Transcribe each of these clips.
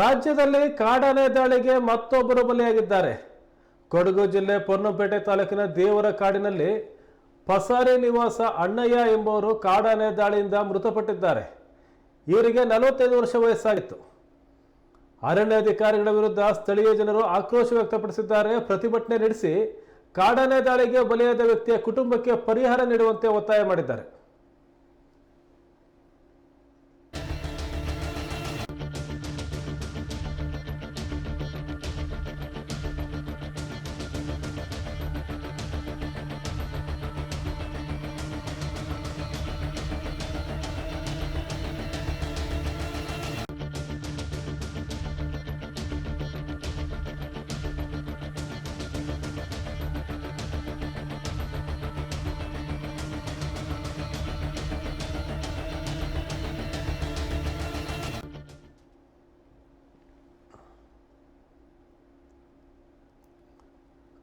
ರಾಜ್ಯದಲ್ಲಿ ಕಾಡಾನೆ ದಾಳಿಗೆ ಮತ್ತೊಬ್ಬರು ಬಲಿಯಾಗಿದ್ದಾರೆ. ಕೊಡಗು ಜಿಲ್ಲೆ ಪೊನ್ನಪೇಟೆ ತಾಲೂಕಿನ ದೇವರ ಕಾಡಿನಲ್ಲಿ ಪಸಾರಿ ನಿವಾಸ ಅಣ್ಣಯ್ಯ ಎಂಬುವರು ಕಾಡಾನೆ ದಾಳಿಯಿಂದ ಮೃತಪಟ್ಟಿದ್ದಾರೆ. ಇವರಿಗೆ ನಲವತ್ತೈದು ವರ್ಷ ವಯಸ್ಸಾಗಿತ್ತು. ಅರಣ್ಯಾಧಿಕಾರಿಗಳ ವಿರುದ್ಧ ಸ್ಥಳೀಯ ಜನರು ಆಕ್ರೋಶ ವ್ಯಕ್ತಪಡಿಸಿದ್ದಾರೆ. ಪ್ರತಿಭಟನೆ ನಡೆಸಿ ಕಾಡಾನೆ ದಾಳಿಗೆ ಬಲಿಯಾದ ವ್ಯಕ್ತಿಯ ಕುಟುಂಬಕ್ಕೆ ಪರಿಹಾರ ನೀಡುವಂತೆ ಒತ್ತಾಯ ಮಾಡಿದ್ದಾರೆ.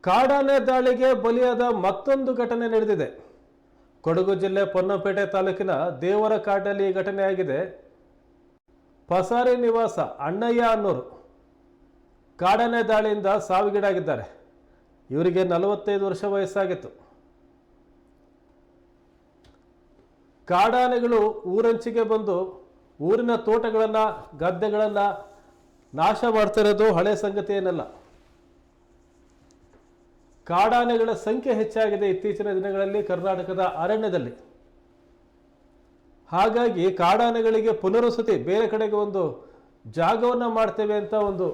ಕಾಡಾನೆ ದಾಳಿಗೆ ಬಲಿಯಾದ ಮತ್ತೊಂದು ಘಟನೆ ನಡೆದಿದೆ. ಕೊಡಗು ಜಿಲ್ಲೆ ಪೊನ್ನಪೇಟೆ ತಾಲೂಕಿನ ದೇವರ ಕಾಡಲ್ಲಿ ಈ ಘಟನೆಯಾಗಿದೆ ಪಸಾರಿ ನಿವಾಸ ಅಣ್ಣಯ್ಯ ಅನ್ನೋರು ಕಾಡಾನೆ ದಾಳಿಯಿಂದ ಸಾವಿಗೀಡಾಗಿದ್ದಾರೆ. ಇವರಿಗೆ ನಲವತ್ತೈದು ವರ್ಷ ವಯಸ್ಸಾಗಿತ್ತು. ಕಾಡಾನೆಗಳು ಊರಂಚಿಗೆ ಬಂದು ಊರಿನ ತೋಟಗಳನ್ನು, ಗದ್ದೆಗಳನ್ನು ನಾಶ ಮಾಡ್ತಿರೋದು ಹಳೆ ಸಂಗತಿ ಏನಲ್ಲ. ಕಾಡಾನೆಗಳ ಸಂಖ್ಯೆ ಹೆಚ್ಚಾಗಿದೆ ಇತ್ತೀಚಿನ ದಿನಗಳಲ್ಲಿ ಕರ್ನಾಟಕದ ಅರಣ್ಯದಲ್ಲಿ. ಹಾಗಾಗಿ ಕಾಡಾನೆಗಳಿಗೆ ಪುನರ್ವಸತಿ ಬೇರೆ ಕಡೆಗೆ ಒಂದು ಜಾಗವನ್ನು ಮಾಡ್ತೇವೆ ಅಂತ ಒಂದು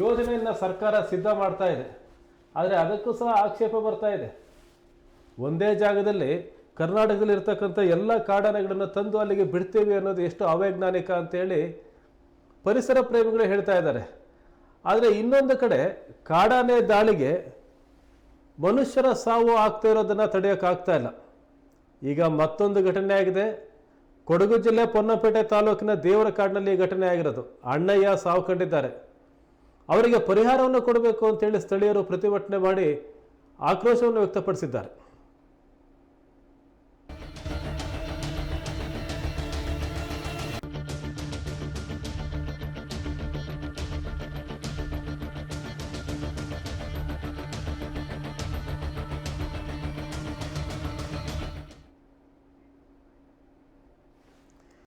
ಯೋಜನೆಯನ್ನು ಸರ್ಕಾರ ಸಿದ್ಧ ಮಾಡ್ತಾ ಇದೆ. ಆದರೆ ಅದಕ್ಕೂ ಸಹ ಆಕ್ಷೇಪ ಬರ್ತಾ ಇದೆ. ಒಂದೇ ಜಾಗದಲ್ಲಿ ಕರ್ನಾಟಕದಲ್ಲಿ ಇರ್ತಕ್ಕಂಥ ಎಲ್ಲ ಕಾಡಾನೆಗಳನ್ನು ತಂದು ಅಲ್ಲಿಗೆ ಬಿಡ್ತೇವೆ ಅನ್ನೋದು ಎಷ್ಟು ಅವೈಜ್ಞಾನಿಕ ಅಂತೇಳಿ ಪರಿಸರ ಪ್ರೇಮಿಗಳು ಹೇಳ್ತಾ ಇದ್ದಾರೆ. ಆದರೆ ಇನ್ನೊಂದು ಕಡೆ ಕಾಡಾನೆ ದಾಳಿಗೆ ಮನುಷ್ಯರ ಸಾವು ಆಗ್ತಾ ಇರೋದನ್ನು ತಡೆಯೋಕ್ಕಾಗ್ತಾ ಇಲ್ಲ. ಈಗ ಮತ್ತೊಂದು ಘಟನೆ ಆಗಿದೆ. ಕೊಡಗು ಜಿಲ್ಲೆ ಪೊನ್ನಪೇಟೆ ತಾಲೂಕಿನ ದೇವರ ಕಾಡಿನಲ್ಲಿ ಈ ಘಟನೆ ಆಗಿರೋದು. ಅಣ್ಣಯ್ಯ ಸಾವು ಕಂಡಿದ್ದಾರೆ. ಅವರಿಗೆ ಪರಿಹಾರವನ್ನು ಕೊಡಬೇಕು ಅಂತೇಳಿ ಸ್ಥಳೀಯರು ಪ್ರತಿಭಟನೆ ಮಾಡಿ ಆಕ್ರೋಶವನ್ನು ವ್ಯಕ್ತಪಡಿಸಿದ್ದಾರೆ.